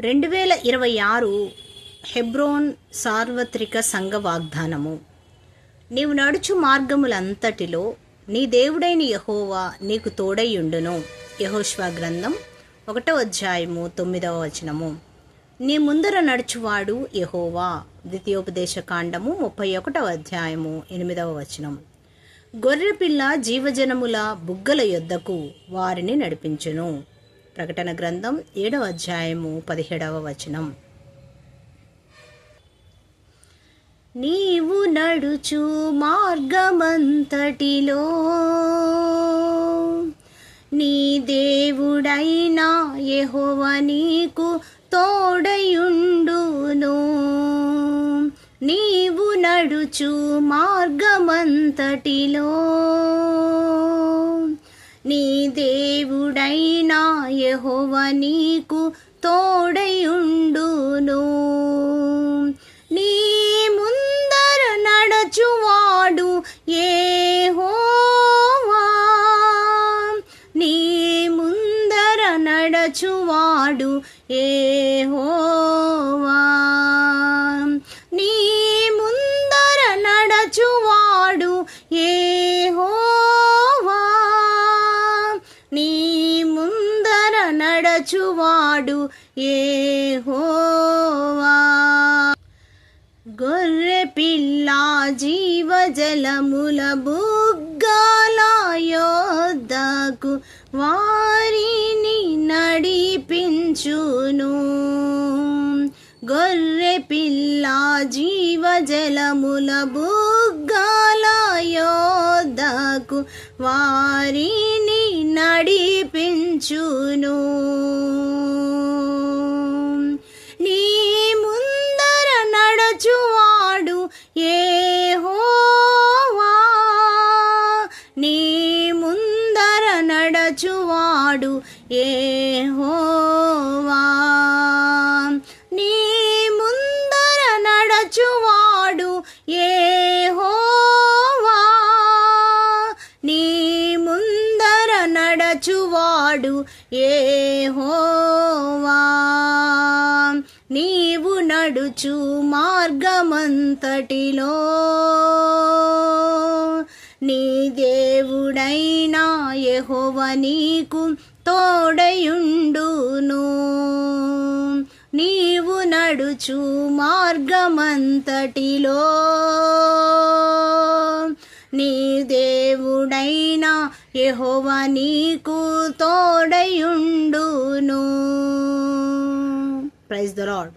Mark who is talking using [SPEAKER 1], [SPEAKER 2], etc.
[SPEAKER 1] రెండు వేల ఇరవై ఆరు హెబ్రోన్ సార్వత్రిక సంఘ వాగ్దానము. నీవు నడుచు మార్గములంతటిలో నీ దేవుడైన యహోవా నీకు తోడైయుండును యహోష్వా గ్రంథం ఒకటో అధ్యాయము తొమ్మిదవ వచనము. నీ ముందర నడుచువాడు యహోవా. ద్వితీయోపదేశ కాండము ముప్పై ఒకటవ అధ్యాయము ఎనిమిదవ వచనం. గొర్రెపిల్ల జీవజనముల బుగ్గల యొద్దకు వారిని నడిపించును. ప్రకటన గ్రంథం ఏడవ అధ్యాయము పదిహేడవ వచనం. నీవు నడుచు మార్గమంతటిలో నీ దేవుడైనా యహోవ నీకు తోడయుండును. నీవు నడుచు మార్గమంతటిలో నీ నా యహోవ నీకు తోడయుండును. నీ ముందర నడచువాడు యెహోవా. నీ ముందర నడచువాడు ఏ హోవా కాచువాడు ఏ హోవా గొర్రె పిల్ల జీవజలముల బుగ్గాల యోద్దకు వారిని నడిపించును. గొర్రె పిల్ల జీవజలముల బుగ్గాల యోద్దకు వారిని నడిపించును. నీ ముందర నడచువాడు హోవా నీ ముందర నడచువాడు ఏ హోవా ఏహోవా నీవు నడుచు మార్గమంతటిలో. నీ దేవుడైనా యహోవ నీకు తోడయుండును. నీవు నడుచు మార్గమంతటిలో. నీ దేవుడైనా యెహోవ నీకు తోడయుండును. Praise the lord